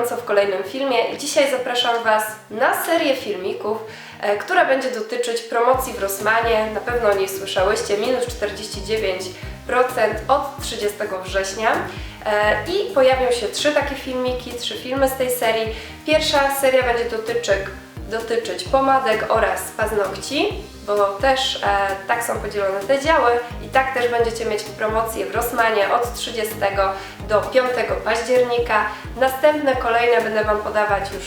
gorąco w kolejnym filmie dzisiaj zapraszam Was na serię filmików, e, która będzie dotyczyć promocji w Rossmanie. Na pewno o niej słyszałyście, minus 49% od 30 września. E, I pojawią się trzy takie filmiki, trzy filmy z tej serii. Pierwsza seria będzie dotyczyć, dotyczyć pomadek oraz paznokci, bo też e, tak są podzielone te działy i tak też będziecie mieć promocję w Rossmanie od 30 do 5 października. Następne kolejne będę Wam podawać już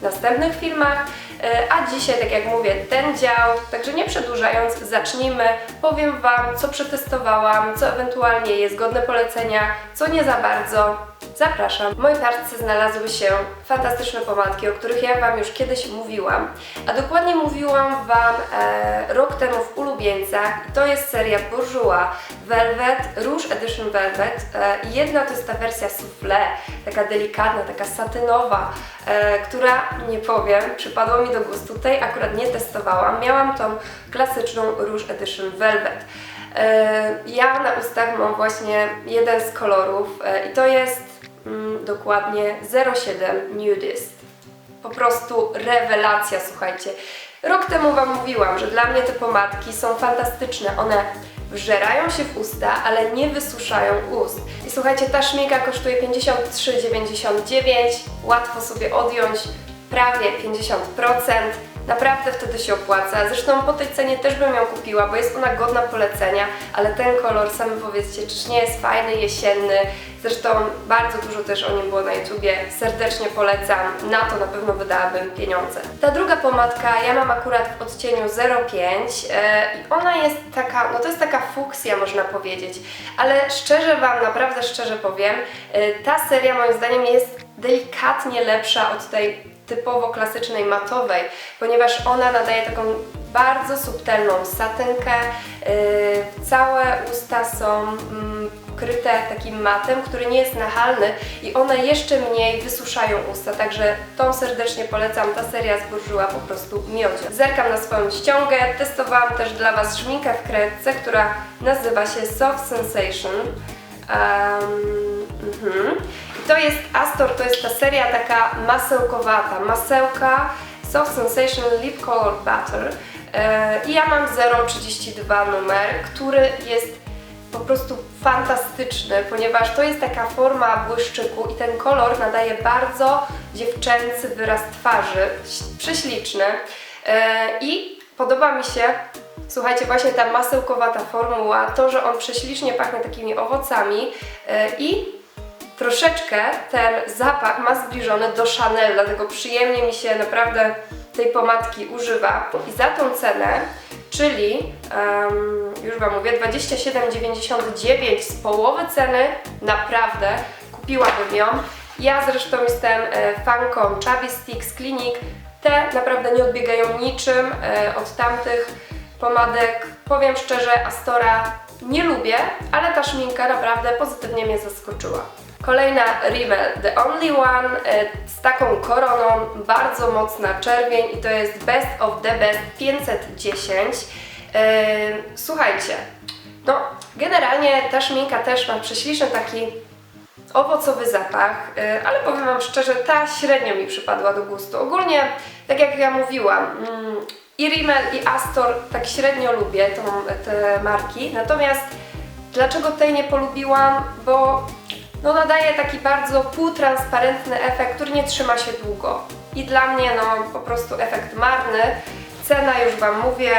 w następnych filmach. E, A dzisiaj, tak jak mówię, ten dział, także nie przedłużając, zacznijmy. Powiem Wam, co przetestowałam, co ewentualnie jest godne polecenia, co nie za bardzo. Zapraszam. W mojej kartce znalazły się fantastyczne pomadki, o których ja Wam już kiedyś mówiłam, a dokładnie mówiłam Wam e, rok temu w ulubieńcach. To jest seria Bourjois Velvet, Rouge Edition Velvet. E, jedna to jest ta wersja soufflé, taka delikatna, taka satynowa, e, która, nie powiem, przypadła mi do gustu. Tej akurat nie testowałam. Miałam tą klasyczną Rouge Edition Velvet. E, Ja na ustach mam właśnie jeden z kolorów e, i to jest mm, dokładnie 07 Nudist. Po prostu rewelacja, słuchajcie. Rok temu Wam mówiłam, że dla mnie te pomadki są fantastyczne. One wżerają się w usta, ale nie wysuszają ust. I słuchajcie, ta szminka kosztuje 53,99. Łatwo sobie odjąć prawie 50%. Naprawdę wtedy się opłaca. Zresztą po tej cenie też bym ją kupiła, bo jest ona godna polecenia, ale ten kolor, sami powiedzcie, czyż nie jest fajny, jesienny. Zresztą bardzo dużo też o nim było na YouTubie. Serdecznie polecam. Na to na pewno wydałabym pieniądze. Ta druga pomadka ja mam akurat w odcieniu 05 e, i ona jest taka, no to jest taka fuksja można powiedzieć, ale szczerze Wam, naprawdę szczerze powiem, e, ta seria moim zdaniem jest delikatnie lepsza od tej typowo klasycznej matowej, ponieważ ona nadaje taką bardzo subtelną satynkę. Yy, całe usta są mm, kryte takim matem, który nie jest nachalny i one jeszcze mniej wysuszają usta, także tą serdecznie polecam. Ta seria z Bourjois po prostu miodzie. Zerkam na swoją ściągę, testowałam też dla Was szminkę w kredce, która nazywa się Soft Sensation. Um, to jest Astor, to jest ta seria taka masełkowata, masełka Soft Sensation Lip Color Butter. E, i ja mam 032 numer, który jest po prostu fantastyczny, ponieważ to jest taka forma błyszczyku i ten kolor nadaje bardzo dziewczęcy wyraz twarzy, prześliczny. E, i podoba mi się Słuchajcie, właśnie ta masełkowata formuła, to, że on prześlicznie pachnie takimi owocami e, i troszeczkę ten zapach ma zbliżony do Chanel, dlatego przyjemnie mi się naprawdę tej pomadki używa. I za tą cenę, czyli um, już Wam mówię, 27,99 z połowy ceny, naprawdę kupiłabym ją. Ja zresztą jestem e, fanką Chubby Sticks Clinic. Te naprawdę nie odbiegają niczym e, od tamtych pomadek. Powiem szczerze, Astora nie lubię, ale ta szminka naprawdę pozytywnie mnie zaskoczyła. Kolejna Rimmel The Only One e, z taką koroną, bardzo mocna czerwień i to jest Best of the Best 510. E, Słuchajcie, no generalnie ta szminka też ma prześliczny taki owocowy zapach, e, ale powiem Wam szczerze, ta średnio mi przypadła do gustu. Ogólnie, tak jak ja mówiłam, mm, i Rimmel i Astor tak średnio lubię tą, te marki, natomiast dlaczego tej nie polubiłam? Bo no nadaje taki bardzo półtransparentny efekt, który nie trzyma się długo. I dla mnie no po prostu efekt marny. Cena już Wam mówię,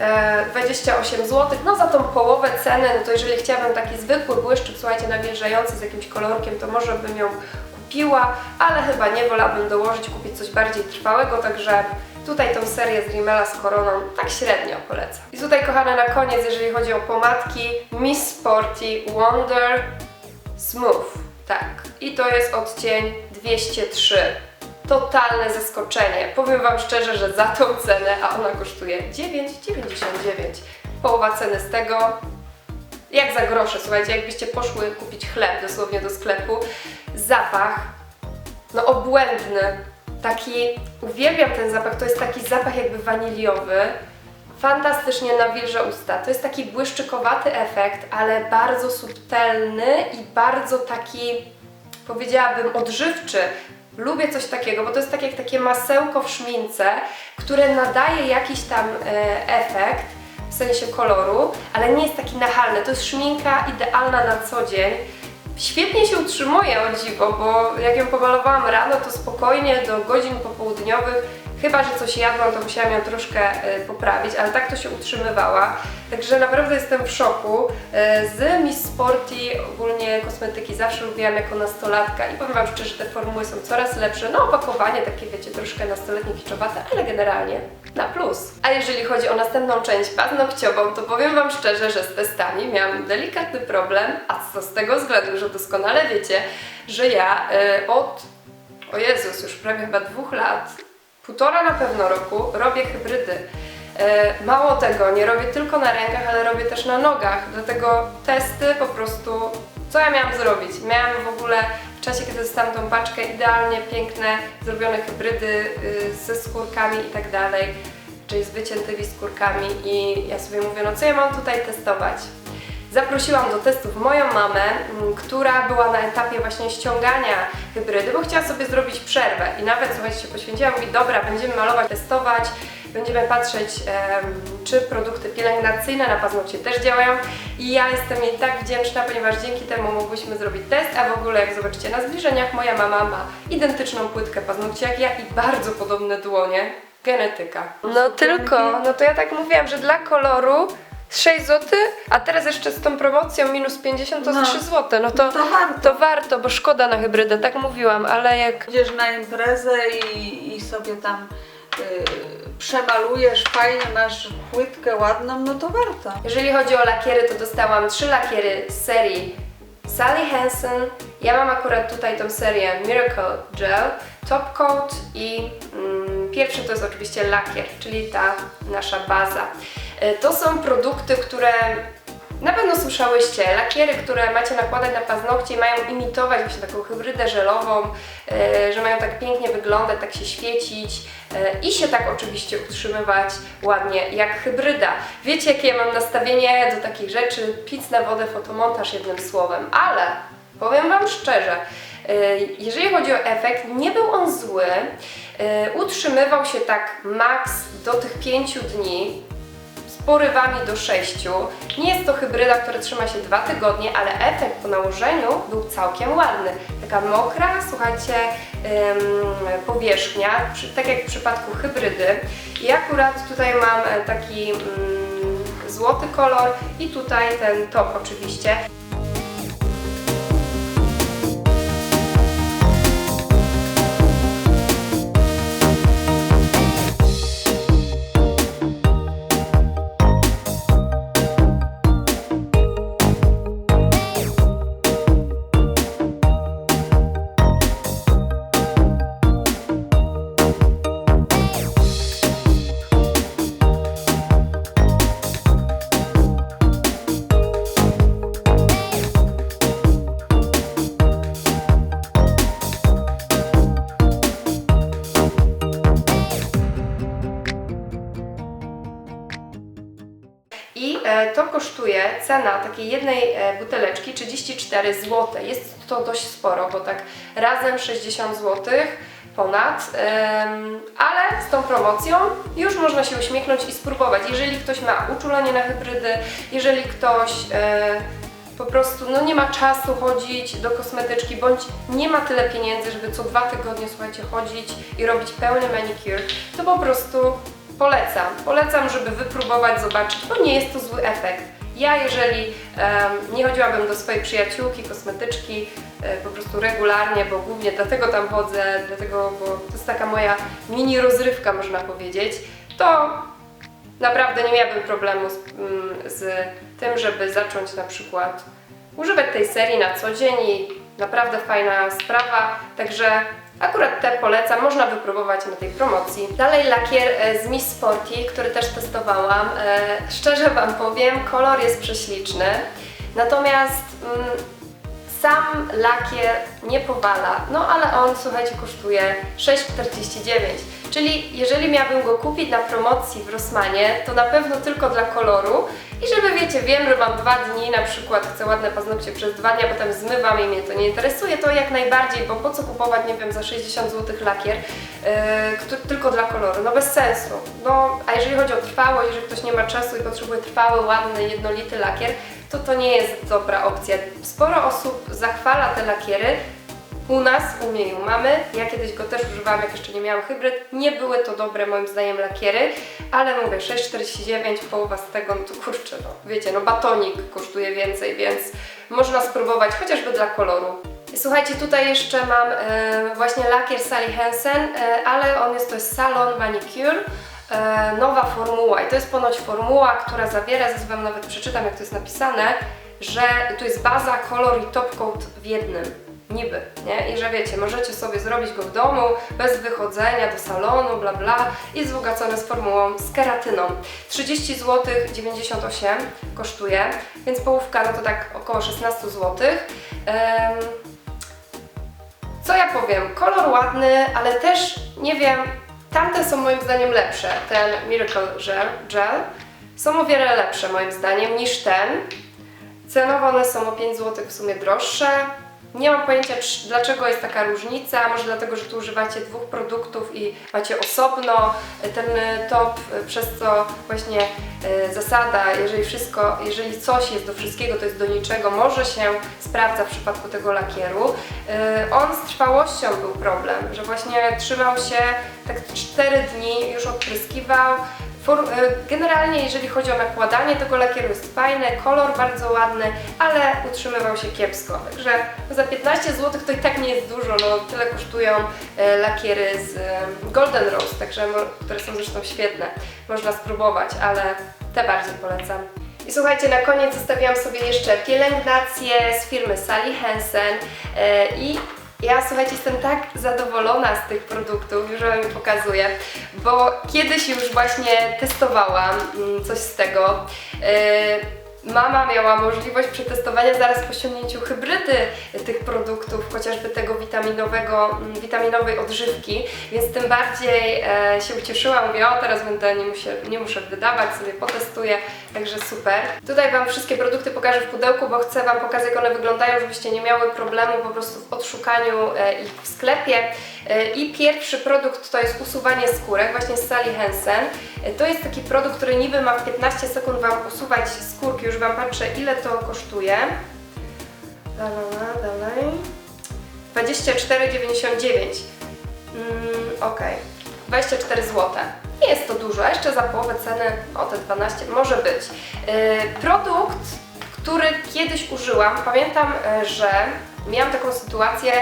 e, 28 zł. No za tą połowę ceny, no to jeżeli chciałabym taki zwykły błyszczyk, słuchajcie, nawilżający z jakimś kolorkiem, to może bym ją kupiła, ale chyba nie wolałabym dołożyć, kupić coś bardziej trwałego, także tutaj tą serię z Rimmela z koroną tak średnio polecam. I tutaj kochane na koniec, jeżeli chodzi o pomadki, Miss Sporty Wonder Smooth, tak. I to jest odcień 203. Totalne zaskoczenie. Powiem Wam szczerze, że za tą cenę, a ona kosztuje 9,99. Połowa ceny z tego, jak za grosze, słuchajcie, jakbyście poszły kupić chleb dosłownie do sklepu. Zapach, no obłędny. Taki, uwielbiam ten zapach, to jest taki zapach jakby waniliowy. Fantastycznie nawilża usta. To jest taki błyszczykowaty efekt, ale bardzo subtelny i bardzo taki powiedziałabym, odżywczy. Lubię coś takiego, bo to jest tak jak takie masełko w szmince, które nadaje jakiś tam e, efekt, w sensie koloru, ale nie jest taki nachalny. To jest szminka idealna na co dzień. Świetnie się utrzymuje o dziwo, bo jak ją pomalowałam rano, to spokojnie do godzin popołudniowych, chyba że coś jadłam, to musiałam ją troszkę e, poprawić, ale tak to się utrzymywała. Także naprawdę jestem w szoku. E, Z Miss Sporty ogólnie kosmetyki zawsze lubiłam jako nastolatka i powiem Wam szczerze, te formuły są coraz lepsze. No opakowanie takie wiecie, troszkę nastoletnie kiczowate, ale generalnie na plus. A jeżeli chodzi o następną część paznokciową, to powiem Wam szczerze, że z testami miałam delikatny problem, a co z tego względu, że doskonale wiecie, że ja e, od, o Jezus, już prawie chyba dwóch lat, półtora na pewno roku robię hybrydy. E, Mało tego, nie robię tylko na rękach, ale robię też na nogach, dlatego testy po prostu, co ja miałam zrobić? Miałam w ogóle w czasie, kiedy dostałam tą paczkę, idealnie piękne, zrobione hybrydy y, ze skórkami i tak dalej, czyli z wyciętymi skórkami i ja sobie mówię, no co ja mam tutaj testować? Zaprosiłam do testów moją mamę, która była na etapie właśnie ściągania hybrydy, bo chciała sobie zrobić przerwę i nawet, słuchajcie, się poświęciła, mówi, dobra, będziemy malować, testować, będziemy patrzeć, czy produkty pielęgnacyjne na paznokcie też działają i ja jestem jej tak wdzięczna, ponieważ dzięki temu mogłyśmy zrobić test, a w ogóle jak zobaczycie na zbliżeniach, moja mama ma identyczną płytkę paznokci jak ja i bardzo podobne dłonie. Genetyka. No tylko, no to ja tak mówiłam, że dla koloru 6 zł, a teraz jeszcze z tą promocją minus 50 to No. 3 zł. No to, To warto. to warto, bo szkoda na hybrydę, tak mówiłam, ale jak Idziesz na imprezę i, i sobie tam y, przemalujesz, fajnie masz płytkę ładną, no to warto. Jeżeli chodzi o lakiery, to dostałam trzy lakiery z serii Sally Hansen. Ja mam akurat tutaj tą serię Miracle Gel, Top Coat i mm, pierwszy to jest oczywiście lakier, czyli ta nasza baza. E, To są produkty, które na pewno słyszałyście. Lakiery, które macie nakładać na paznokcie i mają imitować właśnie taką hybrydę żelową, e, że mają tak pięknie wyglądać, tak się świecić e, i się tak oczywiście utrzymywać ładnie jak hybryda. Wiecie, jakie ja mam nastawienie do takich rzeczy? Pic na wodę, fotomontaż jednym słowem, ale powiem Wam szczerze, jeżeli chodzi o efekt, nie był on zły. Utrzymywał się tak maks do tych 5 dni porywami do 6. Nie jest to hybryda, która trzyma się 2 tygodnie, ale efekt po nałożeniu był całkiem ładny. Taka mokra, słuchajcie, ym, powierzchnia, przy, tak jak w przypadku hybrydy. I akurat tutaj mam taki mm, złoty kolor i tutaj ten top oczywiście. To kosztuje, cena takiej jednej e, buteleczki 34 zł. Jest to dość sporo, bo tak razem 60 zł ponad, ale z tą promocją już można się uśmiechnąć i spróbować. Jeżeli ktoś ma uczulenie na hybrydy, jeżeli ktoś e, po prostu no, nie ma czasu chodzić do kosmetyczki, bądź nie ma tyle pieniędzy, żeby co dwa tygodnie, słuchajcie, chodzić i robić pełny manicure, to po prostu polecam. Polecam, żeby wypróbować, zobaczyć, bo nie jest to zły efekt. Ja, jeżeli em, nie chodziłabym do swojej przyjaciółki, kosmetyczki e, po prostu regularnie, bo głównie dlatego tam chodzę, dlatego, bo to jest taka moja mini rozrywka, można powiedzieć, to naprawdę nie miałabym problemu z, mm, z tym, żeby zacząć na przykład używać tej serii na co dzień i naprawdę fajna sprawa, także akurat te polecam, można wypróbować na tej promocji. Dalej lakier e, z Miss Sporty, który też testowałam. E, Szczerze Wam powiem, kolor jest prześliczny, natomiast mm, sam lakier nie powala, no ale on, słuchajcie, kosztuje 6,49, czyli jeżeli miałabym go kupić na promocji w Rossmanie, to na pewno tylko dla koloru i żeby wiecie, wiem, że mam dwa dni, na przykład chcę ładne paznokcie przez dwa dni, a potem zmywam i mnie to nie interesuje, to jak najbardziej, bo po co kupować, nie wiem, za 60 zł lakier yy, tylko dla koloru, no bez sensu. No, a jeżeli chodzi o trwałość, jeżeli ktoś nie ma czasu i potrzebuje trwały, ładny, jednolity lakier, to to nie jest dobra opcja. Sporo osób zachwala te lakiery, u nas, u mnie i u mamy, ja kiedyś go też używałam, jak jeszcze nie miałam hybryd, nie były to dobre moim zdaniem lakiery, ale mówię, 6,49, połowa z tego, no to kurczę, no wiecie, no batonik kosztuje więcej, więc można spróbować chociażby dla koloru. Słuchajcie, tutaj jeszcze mam e, właśnie lakier Sally Hansen, e, ale on jest, to jest Salon Manicure, e, nowa formuła i to jest ponoć formuła, która zawiera, zaraz Wam nawet przeczytam jak to jest napisane, że tu jest baza, kolor i top coat w jednym. Niby, nie? I że wiecie, możecie sobie zrobić go w domu, bez wychodzenia do salonu, bla bla. Jest wzbogacony z formułą z keratyną. 30 zł 98 kosztuje, więc połówka no to tak około 16 zł. Co ja powiem? Kolor ładny, ale też nie wiem, tamte są moim zdaniem lepsze. Ten Miracle Gel, gel są o wiele lepsze moim zdaniem niż ten. Cenowo one są o 5 zł w sumie droższe. Nie mam pojęcia, dlaczego jest taka różnica. Może dlatego, że tu używacie dwóch produktów i macie osobno ten top, przez co właśnie e, zasada, jeżeli wszystko, jeżeli coś jest do wszystkiego, to jest do niczego, może się sprawdza w przypadku tego lakieru. E, On z trwałością był problem, że właśnie trzymał się tak 4 dni, już odpryskiwał. E, generalnie jeżeli chodzi o nakładanie tego lakieru jest fajne, kolor bardzo ładny, ale utrzymywał się kiepsko. Także za 15 zł to i tak nie jest dużo, no tyle kosztują e, lakiery z e, Golden Rose, także, które są zresztą świetne. Można spróbować, ale te bardziej polecam. I słuchajcie, na koniec zostawiłam sobie jeszcze pielęgnację z firmy Sally Hansen i ja słuchajcie, jestem tak zadowolona z tych produktów, już Wam je pokazuję, bo kiedyś już właśnie testowałam mm, coś z tego. E, Mama miała możliwość przetestowania zaraz po ściągnięciu hybrydy tych produktów, chociażby tego witaminowego, mm, witaminowej odżywki, więc tym bardziej e, się ucieszyłam, mówię, o teraz będę, nie, muszę, nie muszę wydawać, sobie potestuję, także super. Tutaj Wam wszystkie produkty pokażę w pudełku, bo chcę Wam pokazać jak one wyglądają, żebyście nie miały problemu po prostu w odszukaniu e, ich w sklepie. E, I pierwszy produkt to jest usuwanie skórek, właśnie z Sally Hansen. E, To jest taki produkt, który niby ma w 15 sekund Wam usuwać skórki, już Wam patrzę ile to kosztuje. La, la, la, dalej. 24,99. Mm, ok, 24 zł. Nie jest to dużo, a jeszcze za połowę ceny, o te 12 może być. Yy, produkt, który kiedyś użyłam, pamiętam, e, że miałam taką sytuację,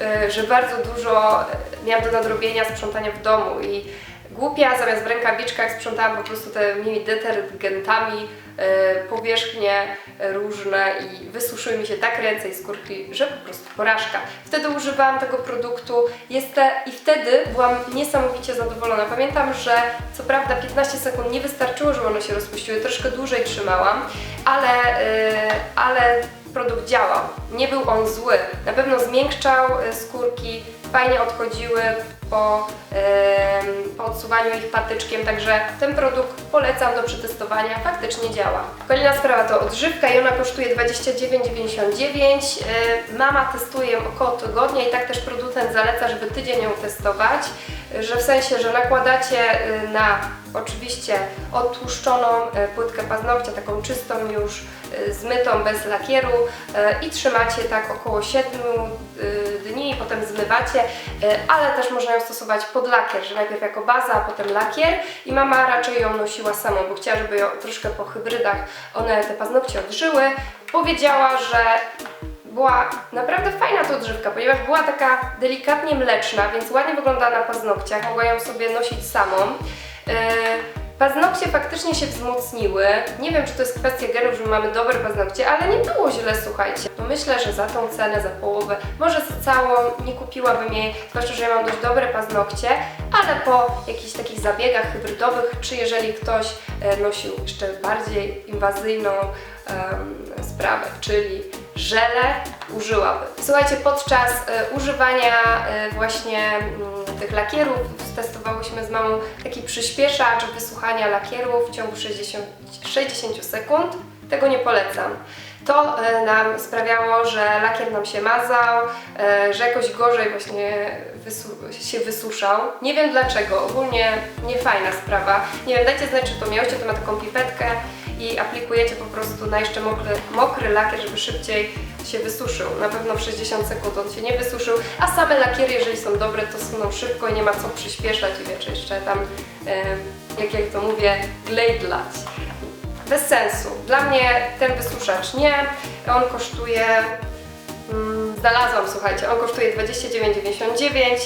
e, że bardzo dużo e, miałam do nadrobienia sprzątania w domu i głupia, zamiast w rękawiczkach sprzątałam po prostu tymi detergentami e, powierzchnie różne i wysuszyły mi się tak ręce i skórki, że po prostu porażka. Wtedy używałam tego produktu i wtedy byłam niesamowicie zadowolona. Pamiętam, że co prawda 15 sekund nie wystarczyło, żeby one się rozpuściły, troszkę dłużej trzymałam, ale, e, ale produkt działał. Nie był on zły. Na pewno zmiękczał e, skórki, fajnie odchodziły po, po odsuwaniu ich patyczkiem, także ten produkt polecam do przetestowania, faktycznie działa. Kolejna sprawa to odżywka i ona kosztuje 29,99. E, Mama testuje około tygodnia i tak też producent zaleca, żeby tydzień ją testować, że w sensie, że nakładacie e, na oczywiście odtłuszczoną e, płytkę paznokcia, taką czystą już, zmytą, bez lakieru e, i trzymacie tak około 7 e, dni potem zmywacie, ale też można ją stosować pod lakier, że najpierw jako baza, a potem lakier i mama raczej ją nosiła samą, bo chciała, żeby ją troszkę po hybrydach one te paznokcie odżyły. Powiedziała, że była naprawdę fajna ta odżywka, ponieważ była taka delikatnie mleczna, więc ładnie wyglądała na paznokciach, mogła ją sobie nosić samą. Yy, Paznokcie faktycznie się wzmocniły. Nie wiem, czy to jest kwestia genów, że mamy dobre paznokcie, ale nie było źle, słuchajcie. No myślę, że za tą cenę, za połowę, może za całą nie kupiłabym jej, zwłaszcza, że ja mam dość dobre paznokcie, ale po jakichś takich zabiegach hybrydowych, czy jeżeli ktoś e, nosił jeszcze bardziej inwazyjną em, sprawę, czyli żele użyłabym. Słuchajcie, podczas e, używania e, właśnie mm, tych lakierów testowałyśmy z mamą taki przyspieszacz wysuchania lakieru w ciągu 60, 60 sekund. Tego nie polecam. To e, nam sprawiało, że lakier nam się mazał, e, że jakoś gorzej właśnie wysu- się wysuszał. Nie wiem dlaczego, ogólnie nie fajna sprawa. Nie wiem, dajcie znać, czy to miałyście, to ma taką pipetkę i aplikujecie po prostu na jeszcze mokry, mokry lakier, żeby szybciej się wysuszył. Na pewno w 60 sekund on się nie wysuszył, a same lakiery, jeżeli są dobre, to suną szybko i nie ma co przyspieszać i wiecie, jeszcze tam, e, jak to mówię, glejdlać. Bez sensu. Dla mnie ten wysuszacz nie. On kosztuje, znalazłam, słuchajcie, on kosztuje 29,99.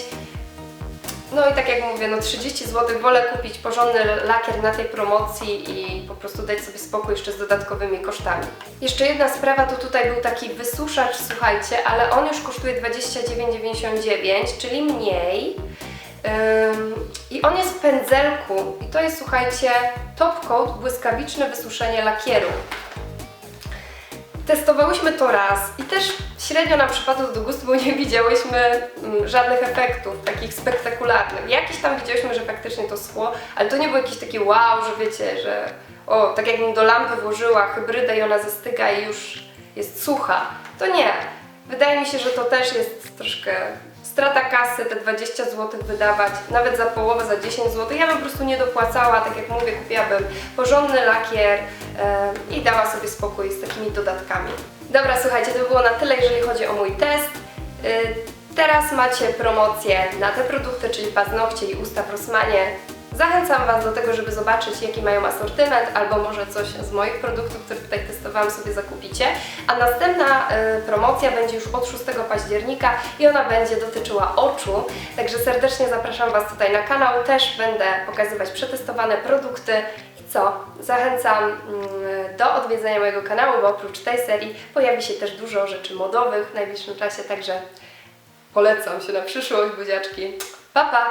No i tak jak mówię, no 30 zł, wolę kupić porządny lakier na tej promocji i po prostu dać sobie spokój jeszcze z dodatkowymi kosztami. Jeszcze jedna sprawa, to tutaj był taki wysuszacz, słuchajcie, ale on już kosztuje 29,99, czyli mniej. I on jest w pędzelku i to jest, słuchajcie, top coat błyskawiczne wysuszenie lakieru. Testowałyśmy to raz i też średnio nam przypadło do gustu, bo nie widziałyśmy mm, żadnych efektów takich spektakularnych. Jakieś tam widziałyśmy, że faktycznie to schło, ale to nie było jakieś takie wow, że wiecie, że o, tak jakbym do lampy włożyła hybrydę i ona zastyga i już jest sucha. To nie. Wydaje mi się, że to też jest troszkę strata kasy, te 20 zł wydawać, nawet za połowę, za 10 zł. Ja bym po prostu nie dopłacała, tak jak mówię, kupiłabym porządny lakier e, i dała sobie spokój z takimi dodatkami. Dobra, słuchajcie, to by było na tyle, jeżeli chodzi o mój test. E, teraz macie promocję na te produkty, czyli paznokcie i usta w Rossmanie. Zachęcam Was do tego, żeby zobaczyć, jaki mają asortyment, albo może coś z moich produktów, które tutaj testowałam, sobie zakupicie. A następna e, promocja będzie już od 6 października i ona będzie dotyczyła oczu. Także serdecznie zapraszam Was tutaj na kanał. Też będę pokazywać przetestowane produkty. I co? Zachęcam mm, do odwiedzenia mojego kanału, bo oprócz tej serii pojawi się też dużo rzeczy modowych w najbliższym czasie. Także polecam się na przyszłość, buziaczki. Pa, pa!